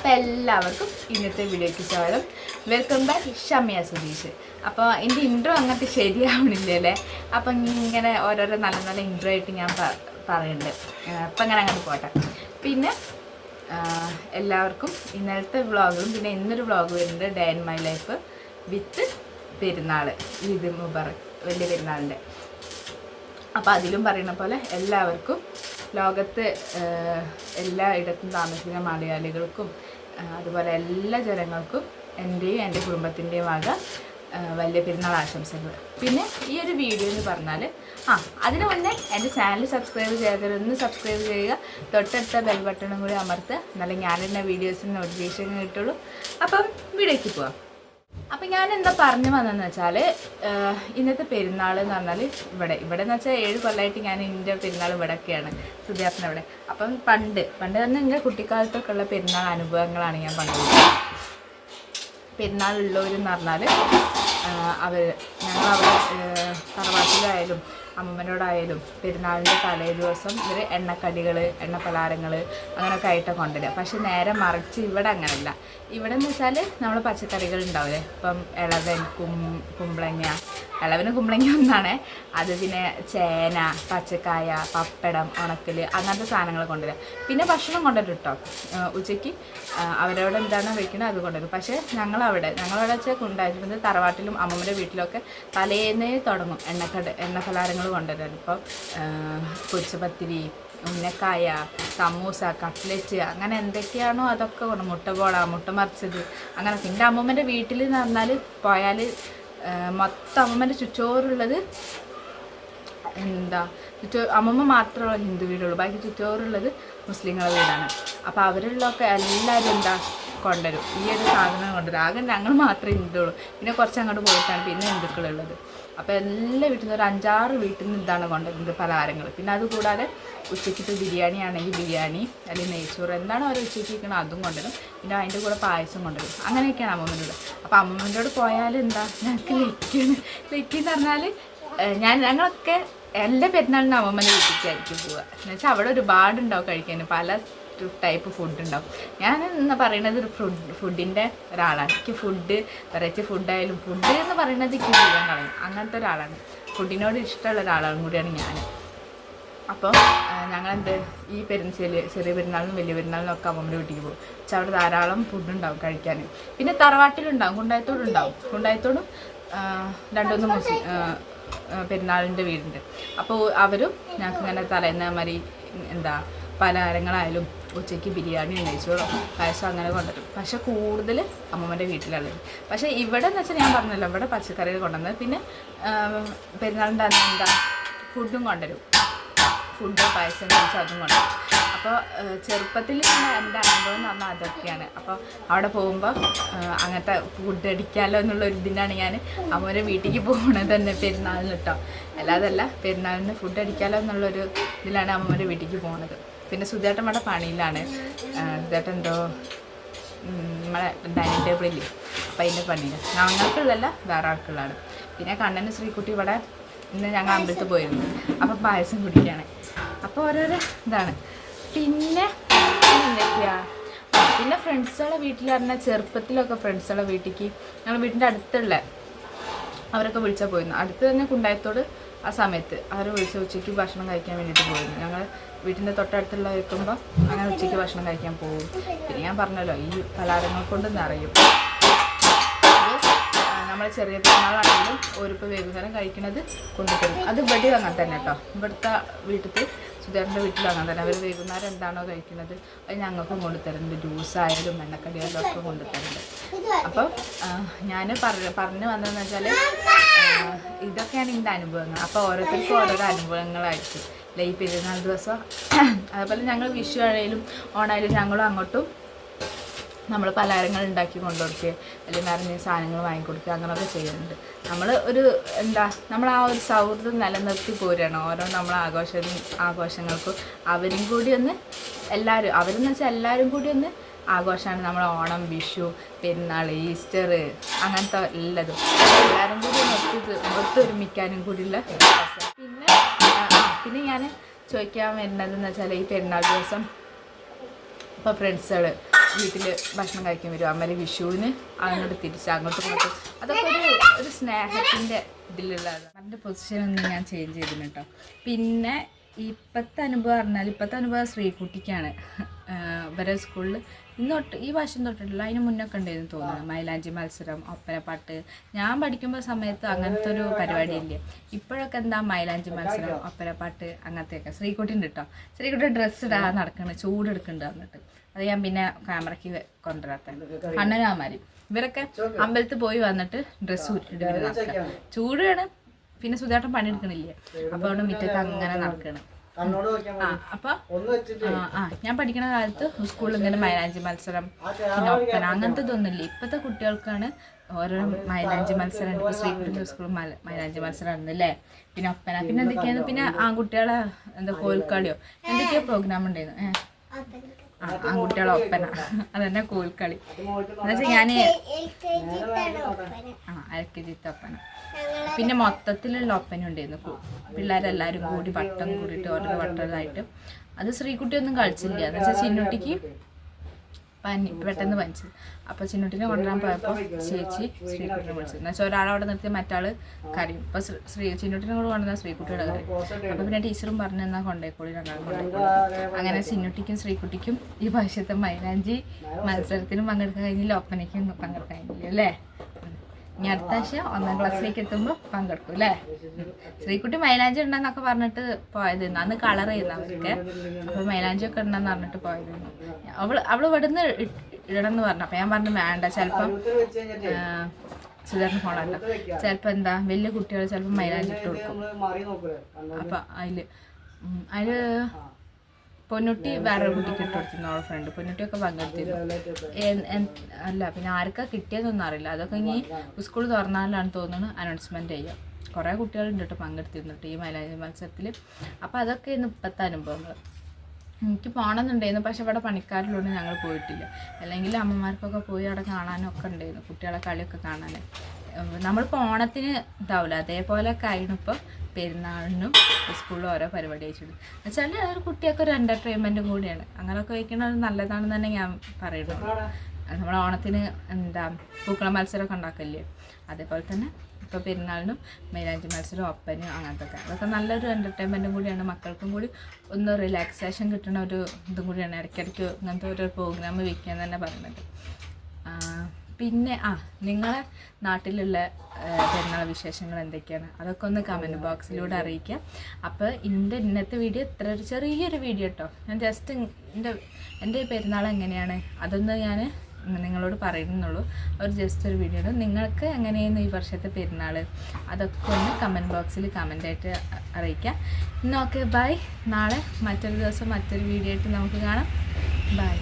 അപ്പോൾ എല്ലാവർക്കും ഇന്നത്തെ വീഡിയോയ്ക്ക് സ്വാഗതം. Welcome back Shamya Sudheesh. അപ്പോൾ എന്റെ ഇൻട്രോ അങ്ങനത്തെ ശരിയാവണില്ലല്ലേ അപ്പം ഇങ്ങനെ ഓരോരോ നല്ല നല്ല ഇൻട്രോ ആയിട്ട് ഞാൻ പറയുന്നുണ്ട് അപ്പം അങ്ങനെ അങ്ങോട്ട് പോട്ടെ. പിന്നെ എല്ലാവർക്കും ഇന്നലത്തെ വ്ളോഗും പിന്നെ ഇന്നൊരു വ്ളോഗ് വരുന്നുണ്ട് day in my life with Perunnal Eid മുബറക് വലിയ പെരുന്നാളിന്റെ. അപ്പോൾ അതിലും പറയുന്ന പോലെ എല്ലാവർക്കും ലോകത്ത് എല്ലാ എല്ലായിടത്തും താമസിക്കുന്ന മലയാളികൾക്കും അതുപോലെ എല്ലാ ജനങ്ങൾക്കും എന്റെയും എന്റെ കുടുംബത്തിന്റെയും ആക വലിയ പെരുന്നാൾ ആശംസകൾ. പിന്നെ ഈ ഒരു വീഡിയോ എന്ന് പറഞ്ഞാൽ ആ അതിന് മുന്നേ എന്റെ ചാനൽ സബ്സ്ക്രൈബ് ചെയ്യാത്തവരൊന്ന് സബ്സ്ക്രൈബ് ചെയ്യുക. തൊട്ടടുത്ത ബെൽ ബട്ടണും കൂടി അമർത്തുക. എന്നാലും ഞാനിടുന്ന വീഡിയോസിന് നോട്ടിഫിക്കേഷൻ കിട്ടുള്ളൂ. അപ്പം വീഡിയോയ്ക്ക് പോവാം. അപ്പം ഞാൻ എന്താ പറഞ്ഞു വന്നതെന്ന് വെച്ചാൽ ഇന്നത്തെ പെരുന്നാൾ എന്ന് പറഞ്ഞാൽ ഇവിടെ. ഇവിടെ എന്ന് വെച്ചാൽ ഏഴ് കൊല്ലമായിട്ട് ഞാൻ എന്റെ പെരുന്നാൾ ഇവിടെയൊക്കെയാണ് സുദ്യാസിന് ഇവിടെ അപ്പം പണ്ട് പണ്ട് തന്നെ എന്റെ കുട്ടിക്കാലത്തൊക്കെ ഉള്ള പെരുന്നാൾ അനുഭവങ്ങളാണ് ഞാൻ പങ്കുവെച്ചത്. പെരുന്നാളുള്ളവരെന്ന് പറഞ്ഞാൽ അവർ ഞങ്ങൾ അവിടെ തറവാട്ടിലായാലും അമ്മമ്മനോടായാലും പെരുന്നാളിന്റെ തലേ ദിവസം ഇവർ എണ്ണക്കടികൾ എണ്ണപ്പലഹാരങ്ങൾ അങ്ങനെയൊക്കെ ആയിട്ട് കൊണ്ടുവരിക. പക്ഷെ നേരെ മറിച്ച് ഇവിടെ അങ്ങനെയല്ല ഇവിടെ എന്ന് വെച്ചാൽ നമ്മൾ പച്ചക്കറികൾ ഉണ്ടാവില്ലേ? ഇപ്പം ഇളവൻ കും കുമ്പളങ്ങ. ഇളവന് കുമ്പളങ്ങ ഒന്നാണ്. അത് പിന്നെ ചേന പച്ചക്കായ പപ്പടം ഉണക്കൽ അങ്ങനത്തെ സാധനങ്ങൾ കൊണ്ടുവരിക. പിന്നെ ഭക്ഷണം കൊണ്ടുവരും കേട്ടോ ഉച്ചയ്ക്ക് അവരോട് എന്താണ് വെക്കുന്നത് അത് കൊണ്ടുവരും. പക്ഷേ ഞങ്ങളവിടെ ഞങ്ങളവിടെ വെച്ചാൽ ഉണ്ടായിരുന്നത് തറവാട്ടിലും അമ്മമ്മയുടെ വീട്ടിലൊക്കെ തലേന്നേ തുടങ്ങും. എണ്ണക്കട എണ്ണപ്പലഹാരങ്ങൾ കൊണ്ടുവരാൻ ഇപ്പോൾ പൊരിച്ചപത്തിരി ഉന്നക്കായ സമൂസ കട്ട്ലറ്റ് അങ്ങനെ എന്തൊക്കെയാണോ അതൊക്കെ കൊണ്ട് മുട്ടപോള മുട്ട മറിച്ചത്. അങ്ങനെ പിന്നെ അമ്മൂമ്മന്റെ വീട്ടിൽ എന്ന് പറഞ്ഞാൽ പോയാൽ മൊത്തം അമ്മൂമ്മന്റെ ചുറ്റോറുള്ളത് എന്താ ചുറ്റോ അമ്മമ്മ മാത്രമേ ഹിന്ദു വീടുള്ളൂ. ബാക്കി ചുറ്റോറുള്ളത് മുസ്ലിങ്ങളുടെ വീടാണ്. അപ്പോൾ അവരുള്ളൊക്കെ എല്ലാവരും എന്താ കൊണ്ടുവരും. ഈ ഒരു സാധനം കൊണ്ടുവരും. ആകെ ഞങ്ങൾ മാത്രമേ ഹിന്ദുള്ളൂ പിന്നെ കുറച്ച് അങ്ങോട്ട് പോയിട്ടാണ് പിന്നെ ഹിന്ദുക്കളുള്ളത്. അപ്പോൾ എല്ലാ വീട്ടിൽ നിന്ന് ഒരു അഞ്ചാറ് വീട്ടിൽ നിന്ന് ഇതാണ് കൊണ്ടുവരുന്നത് പലഹാരങ്ങൾ. പിന്നെ അതുകൂടാതെ ഉച്ചയ്ക്കിട്ട് ബിരിയാണി ആണെങ്കിൽ ബിരിയാണി അല്ലെങ്കിൽ നെയ്ച്ചോറ് എന്താണ് അവർ ഉച്ചയ്ക്ക് ഇരിക്കണം അതും കൊണ്ടുവരും. പിന്നെ അതിന്റെ കൂടെ പായസം കൊണ്ടുവരും. അങ്ങനെയൊക്കെയാണ് അമ്മമ്മനോട് അപ്പോൾ അമ്മമ്മന്റെ പോയാൽ എന്താ? ഞങ്ങൾക്ക് ലക്കിയാണ്. ലക്കി എന്ന് പറഞ്ഞാൽ ഞാൻ ഞങ്ങളൊക്കെ എന്റെ പെരുന്നാളിന് അമ്മമ്മന്റെ വീട്ടിലേക്കായിരിക്കും പോവുക. എന്ന് വെച്ചാൽ അവിടെ ഒരുപാടുണ്ടാവും കഴിക്കാൻ. പല ടൈപ്പ് ഫുഡ് ഉണ്ടാവും. ഞാൻ എന്ന് പറയുന്നത് ഒരു ഫുഡ് ഫുഡിന്റെ ഒരാളാണ്. എനിക്ക് ഫുഡ് വെറൈറ്റി ഫുഡായാലും ഫുഡ് എന്ന് പറയുന്നത് എനിക്ക് ചെയ്യാൻ കളയും അങ്ങനത്തെ ഒരാളാണ്. ഫുഡിനോട് ഇഷ്ടമുള്ള ഒരാളും കൂടിയാണ് ഞാൻ. അപ്പോൾ ഞങ്ങളെന്ത്? ഈ പെരുന്ന ചെറിയ പെരുന്നാളിനും വലിയ പെരുന്നാളിനും ഒക്കെ അമ്മമ്മയുടെ വീട്ടിലേക്ക് പോകും. പക്ഷെ അവിടെ ധാരാളം ഫുഡുണ്ടാവും കഴിക്കാൻ പിന്നെ തറവാട്ടിലുണ്ടാവും കുണ്ടായത്തോടും ഉണ്ടാവും. കുണ്ടായത്തോടും രണ്ടുമൂന്ന് മുസ്ലിം പെരുന്നാളിന്റെ വീടുണ്ട്. അപ്പോൾ അവരും ഞങ്ങൾക്ക് ഇങ്ങനെ തലേന്ന മാതിരി എന്താ പലഹാരങ്ങളായാലും ഉച്ചയ്ക്ക് ബിരിയാണി നെയ്ച്ചോറോ പായസം അങ്ങനെ കൊണ്ടുവരും. പക്ഷെ കൂടുതൽ അമ്മമ്മന്റെ വീട്ടിലാണ്. പക്ഷേ ഇവിടെ എന്ന് വെച്ചാൽ ഞാൻ പറഞ്ഞല്ലോ ഇവിടെ പച്ചക്കറികൾ കൊണ്ടുവന്നത് പിന്നെ പെരുന്നാളിന്റെ അന്ന് എന്താ ഫുഡും കൊണ്ടുവരും. ഫുഡ് പായസം കഴിച്ച് അതും കൊണ്ടുവരും. അപ്പോൾ ചെറുപ്പത്തിൽ എന്റെ അനുഭവം എന്ന് പറഞ്ഞാൽ അതൊക്കെയാണ്. അപ്പോൾ അവിടെ പോകുമ്പോൾ അങ്ങനത്തെ ഫുഡ് അടിക്കാമല്ലോ എന്നുള്ള ഒരു ഇതിനാണ് ഞാൻ അമ്മയുടെ വീട്ടിലേക്ക് പോകുന്നത് തന്നെ പെരുന്നാളിന് കേട്ടോ. അല്ലാതല്ല പെരുന്നാളിന് ഫുഡ് അടിക്കാമല്ലോ എന്നുള്ളൊരു ഇതിലാണ് അമ്മയുടെ വീട്ടിലേക്ക് പോകുന്നത്. പിന്നെ സുധേട്ടൻ ഇവിടെ പണിയിലാണ്. സുധേട്ടൻ എന്തോ നമ്മളെ ഡൈനിങ് ടേബിളില്ലേ അപ്പം അതിന്റെ പണിയില്ല ഞങ്ങൾക്കുള്ളതല്ല വേറെ ആൾക്കുള്ളതാണ്. പിന്നെ കണ്ണന് ശ്രീകുട്ടി ഇവിടെ ഇന്ന് ഞങ്ങൾ അമ്പലത്തിൽ പോയിരുന്നു. അപ്പം പായസം കുടിക്കുകയാണ് അപ്പോൾ ഓരോരോ ഇതാണ്. പിന്നെ എന്തൊക്കെയാണ് പിന്നെ ഫ്രണ്ട്സുകളെ വീട്ടിൽ പറഞ്ഞാൽ ചെറുപ്പത്തിലൊക്കെ ഫ്രണ്ട്സുകളെ വീട്ടിലേക്ക് ഞങ്ങൾ വീടിന്റെ അടുത്തുള്ള അവരൊക്കെ വിളിച്ചാൽ പോയിരുന്നു. അടുത്ത് തന്നെ കുണ്ടായത്തോട് ആ സമയത്ത് അവർ വിളിച്ച ഉച്ചയ്ക്ക് ഭക്ഷണം കഴിക്കാൻ വേണ്ടിയിട്ട് പോയിരുന്നു. ഞങ്ങൾ വീട്ടിന്റെ തൊട്ടടുത്തുള്ള വെക്കുമ്പോൾ അങ്ങനെ ഉച്ചയ്ക്ക് ഭക്ഷണം കഴിക്കാൻ പോകും. പിന്നെ ഞാൻ പറഞ്ഞല്ലോ ഈ പലഹാരങ്ങൾ കൊണ്ട് നിറയും നമ്മൾ ചെറിയ പെരുന്നാളാണെങ്കിലും ഒരുപ്പ് വൈകുന്നേരം കഴിക്കുന്നത് കൊണ്ടുതരും അത് ഇവിടെ അങ്ങനെ തന്നെ കേട്ടോ. ഇവിടുത്തെ വീട്ടിൽ സുധേറിന്റെ വീട്ടിൽ അങ്ങനെ തന്നെ. അവർ വൈകുന്നേരം എന്താണോ കഴിക്കുന്നത് അത് ഞങ്ങൾക്കും കൊണ്ടുതരുന്നുണ്ട്. ജ്യൂസായാലും എണ്ണക്കടിയായാലും ഒക്കെ കൊണ്ടുതരുന്നുണ്ട്. അപ്പം ഞാൻ പറഞ്ഞ പറഞ്ഞു വന്നതെന്ന് വെച്ചാൽ ഇതൊക്കെയാണ് എന്റെ അനുഭവങ്ങൾ. അപ്പോൾ ഓരോരുത്തർക്കും ഓരോരോ അനുഭവങ്ങളായിരിക്കും. ലൈ പെരുന്നാൾ ദിവസം അതുപോലെ ഞങ്ങൾ വിഷു ആണെങ്കിലും ഓണായാലും ഞങ്ങളും അങ്ങോട്ടും നമ്മൾ പലഹാരങ്ങൾ ഉണ്ടാക്കി കൊണ്ടുകൊടുക്കുക അല്ലെങ്കിൽ നിറഞ്ഞ സാധനങ്ങൾ വാങ്ങിക്കൊടുക്കുക അങ്ങനെയൊക്കെ ചെയ്യുന്നുണ്ട്. നമ്മൾ ഒരു എന്താ നമ്മൾ ആ ഒരു സൗഹൃദം നിലനിർത്തി പോരുകയാണ്. ഓരോ നമ്മൾ ആഘോഷ ആഘോഷങ്ങൾക്കും അവരും കൂടി ഒന്ന് എല്ലാവരും അവരെന്ന് വെച്ചാൽ എല്ലാവരും കൂടി ഒന്ന് ആഘോഷമാണ്. നമ്മൾ ഓണം വിഷു പെരുന്നാൾ ഈസ്റ്റർ അങ്ങനത്തെ എല്ലാതും. എല്ലാവരും കൂടി ഒത്തു ഒത്തൊരുമിക്കാനും കൂടിയുള്ള പിന്നെ പിന്നെ ഞാൻ ചോദിക്കാൻ വരുന്നതെന്ന് വെച്ചാൽ ഈ പെരുന്നാൾ ദിവസം ഇപ്പോൾ ഫ്രണ്ട്സുകൾ വീട്ടിൽ ഭക്ഷണം കഴിക്കാൻ വരും. അമ്മേരെ വിഷുവിന് അങ്ങോട്ട് തിരിച്ച് അങ്ങോട്ട് ഇങ്ങോട്ടും അതൊക്കെ ഒരു ഒരു സ്നേഹത്തിന്റെ ഇതിലുള്ളതാണ്. അതിന്റെ പൊസിഷൻ ഒന്നും ഞാൻ ചേഞ്ച് ചെയ്തിന് കേട്ടോ പിന്നെ ഇപ്പോഴത്തെ അനുഭവം പറഞ്ഞാൽ ഇപ്പോഴത്തെ അനുഭവം ശ്രീകുട്ടിക്കാണ്. ഇവരെ സ്കൂളിൽ ഇന്ന് തൊട്ട് ഈ വർഷം തൊട്ടിട്ടില്ല അതിന് മുന്നൊക്കെ ഉണ്ടായിരുന്നു തോന്നുന്നു. മൈലാഞ്ചി മത്സരം ഒപ്പനപ്പാട്ട് ഞാൻ പഠിക്കുമ്പോൾ സമയത്ത് അങ്ങനത്തെ ഒരു പരിപാടി ഇല്ല ഇപ്പോഴൊക്കെ എന്താ മൈലാഞ്ചി മത്സരം ഒപ്പനപ്പാട്ട് അങ്ങനത്തെയൊക്കെ. ശ്രീകുട്ടിന്റെ കേട്ടോ ശ്രീകുട്ടി ഡ്രസ്സ് ഇടാ നടക്കണ് ചൂടെടുക്കുന്നുണ്ട് എന്നിട്ട് അത് ഞാൻ പിന്നെ ക്യാമറയ്ക്ക് കൊണ്ടുവരാത്ത. അണ്ണനാമാരി. ഇവരൊക്കെ അമ്പലത്തിൽ പോയി വന്നിട്ട് ഡ്രസ്സ് ഇടുന്ന ചൂടാണ് പിന്നെ സുധാട്ടൻ പണിയെടുക്കണില്ലേ? അപ്പൊ അവിടെ മുറ്റത്ത് അങ്ങനെ നടക്കണം. കണ്ണോട് ആ ഞാൻ പഠിക്കുന്ന കാലത്ത് സ്കൂളിൽ ഇങ്ങനെ മൈലാഞ്ചി മത്സരം പിന്നെ ഒപ്പന അങ്ങനത്തെ ഇതൊന്നുമില്ല ഇപ്പോഴത്തെ കുട്ടികൾക്കാണ് ഓരോ മൈലാഞ്ചി മത്സരം ഇപ്പോൾ ശ്രീകുട്ടി സ്കൂൾ മൈലാഞ്ചി മത്സരം ഉണ്ടല്ലേ പിന്നെ ഒപ്പന. പിന്നെ എന്തൊക്കെയാണ്? പിന്നെ ആൺകുട്ടികളെ എന്താ കോൽക്കളിയോ? എന്തൊക്കെയോ പ്രോഗ്രാം ഉണ്ടായിരുന്നു? ഏഹ് ആൺകുട്ടികളെ ഒപ്പന. അതന്നെ കോൽക്കളി. എന്നുവെച്ചാൽ ഞാൻ ആ അരക്ക് ചീത്ത ഒപ്പന. പിന്നെ മൊത്തത്തിലുള്ള ഒപ്പന ഉണ്ടായിരുന്നു കു- പിള്ളേരെല്ലാവരും കൂടി വട്ടം കൂടിയിട്ട് ഓരോ വട്ടമായിട്ട് അത് ശ്രീകുട്ടിയൊന്നും കളിച്ചില്ല. എന്ന് വെച്ചാൽ ചിന്നുട്ടിക്ക് പനി പെട്ടെന്ന് പനിച്ചത് അപ്പോൾ ചിന്നുട്ടിനെ കൊണ്ടുവരാൻ പോയപ്പോൾ ചേച്ചി ശ്രീകുട്ടിനെ വിളിച്ചത് എന്ന് വെച്ചാൽ ഒരാളവിടെ നിർത്തി മറ്റാൾ കരയും. അപ്പൊ ശ്രീ ചിന്നുട്ടിനെ കൂടെ കൊണ്ടുവന്ന ശ്രീകുട്ടിയുടെ കരയും. അപ്പോൾ പിന്നെ ടീച്ചറും പറഞ്ഞു എന്നാൽ കൊണ്ടേക്കോളി രണ്ടാളും അങ്ങനെ ചിന്നുട്ടിക്കും ശ്രീകുട്ടിക്കും ഈ ഭാഷത്തെ മൈലാഞ്ചി മത്സരത്തിനും പങ്കെടുക്കാൻ കഴിഞ്ഞില്ല ഒപ്പനയ്ക്കും പങ്കെടുക്കാൻ കഴിഞ്ഞില്ല അല്ലേ? ഇനി അടുത്ത ആഴ്ച ഒന്നാം ക്ലാസ്സിലേക്ക് എത്തുമ്പോൾ പങ്കെടുക്കും അല്ലേ ശ്രീകുട്ടി മൈലാഞ്ചി ഉണ്ടെന്നൊക്കെ പറഞ്ഞിട്ട് പോയത് അന്ന് കളർ ചെയ്യുന്ന അവർക്ക്. അപ്പോൾ മൈലാഞ്ചി ഒക്കെ ഉണ്ടെന്ന് പറഞ്ഞിട്ട് പോയത് അവൾ അവൾ ഇവിടുന്ന് ഇടണം എന്ന് പറഞ്ഞു. അപ്പം ഞാൻ പറഞ്ഞു വേണ്ട ചിലപ്പം സുധാരണ ഫോണല്ല. ചിലപ്പോൾ എന്താ വലിയ കുട്ടികൾ ചിലപ്പോൾ മൈലാഞ്ചി ഇട്ട് കൊടുക്കും. അപ്പൊ അതിൽ അതിൽ അപ്പം പൊന്നുട്ടി വേറെ കുട്ടിക്ക് ഇട്ട് കൊടുത്തിരുന്നു അവളുടെ ഫ്രണ്ട് പൊന്നുട്ടിയൊക്കെ പങ്കെടുത്തിരുന്നു. അല്ല പിന്നെ ആർക്കാ കിട്ടിയതൊന്നും അറിയില്ല. അതൊക്കെ ഇനി സ്കൂൾ തുറന്നാലാണ് തോന്നുന്നു അനൗൺസ്മെന്റ് ചെയ്യുക കുറേ കുട്ടികളുണ്ട് കേട്ടോ പങ്കെടുത്തിരുന്നു ഈ മൈലാഞ്ചി മത്സരത്തിൽ. അപ്പോൾ അതൊക്കെ ഇന്ന് ഇപ്പോഴത്തെ അനുഭവങ്ങൾ. എനിക്ക് പോകണമെന്നുണ്ടായിരുന്നു പക്ഷെ ഇവിടെ പണിക്കാരിലുണ്ട് ഞങ്ങൾ പോയിട്ടില്ല. അല്ലെങ്കിൽ അമ്മമാർക്കൊക്കെ പോയി അവിടെ കാണാനൊക്കെ ഉണ്ടായിരുന്നു കുട്ടികളെ കളിയൊക്കെ കാണാൻ. നമ്മളിപ്പോൾ ഓണത്തിന് ഇതാവില്ല അതേപോലെ ആയിരുന്നു ഇപ്പം പെരുന്നാളിനും സ്കൂളിൽ ഓരോ പരിപാടി വെച്ചിട്ട് എന്നുവെച്ചാൽ ഒരു കുട്ടിയൊക്കെ ഒരു എന്റർടൈൻമെന്റും കൂടിയാണ്. അങ്ങനെയൊക്കെ വയ്ക്കുന്നത് നല്ലതാണെന്ന് തന്നെ ഞാൻ പറയുന്നത് നമ്മൾ ഓണത്തിന് എന്താ പൂക്കള മത്സരമൊക്കെ ഉണ്ടാക്കില്ലേ അതേപോലെ തന്നെ ഇപ്പോൾ പെരുന്നാളിനും മൈലാഞ്ചി മത്സരം ഒപ്പനും അങ്ങനത്തെ ഒക്കെ അതൊക്കെ നല്ലൊരു എന്റർടൈൻമെന്റും കൂടിയാണ്. മക്കൾക്കും കൂടി ഒന്ന് റിലാക്സേഷൻ കിട്ടുന്ന ഒരു ഇതും കൂടിയാണ്. ഇടയ്ക്കിടയ്ക്ക് ഇങ്ങനത്തെ ഒരു പ്രോഗ്രാം വയ്ക്കുക എന്ന് തന്നെ പറയുന്നത് പിന്നെ ആ നിങ്ങളെ നാട്ടിലുള്ള പെരുന്നാൾ വിശേഷങ്ങൾ എന്തൊക്കെയാണ്? അതൊക്കെ ഒന്ന് കമന്റ് ബോക്സിലൂടെ അറിയിക്കാം. അപ്പോൾ എന്റെ ഇന്നത്തെ വീഡിയോ ഇത്ര ഒരു ചെറിയൊരു വീഡിയോ കേട്ടോ ഞാൻ ജസ്റ്റ് എന്റെ എന്റെ പെരുന്നാൾ എങ്ങനെയാണ്? അതൊന്ന് ഞാൻ നിങ്ങളോട് പറയുന്നുള്ളൂ. ഒരു ജസ്റ്റ് ഒരു വീഡിയോ ആണ് നിങ്ങൾക്ക് എങ്ങനെയാണ് ഈ വർഷത്തെ പെരുന്നാൾ? അതൊക്കെ ഒന്ന് കമന്റ് ബോക്സിൽ കമന്റായിട്ട് അറിയിക്കാം. ഇന്ന് ഓക്കെ ബൈ നാളെ മറ്റൊരു ദിവസം മറ്റൊരു വീഡിയോ ആയിട്ട് നമുക്ക് കാണാം. ബൈ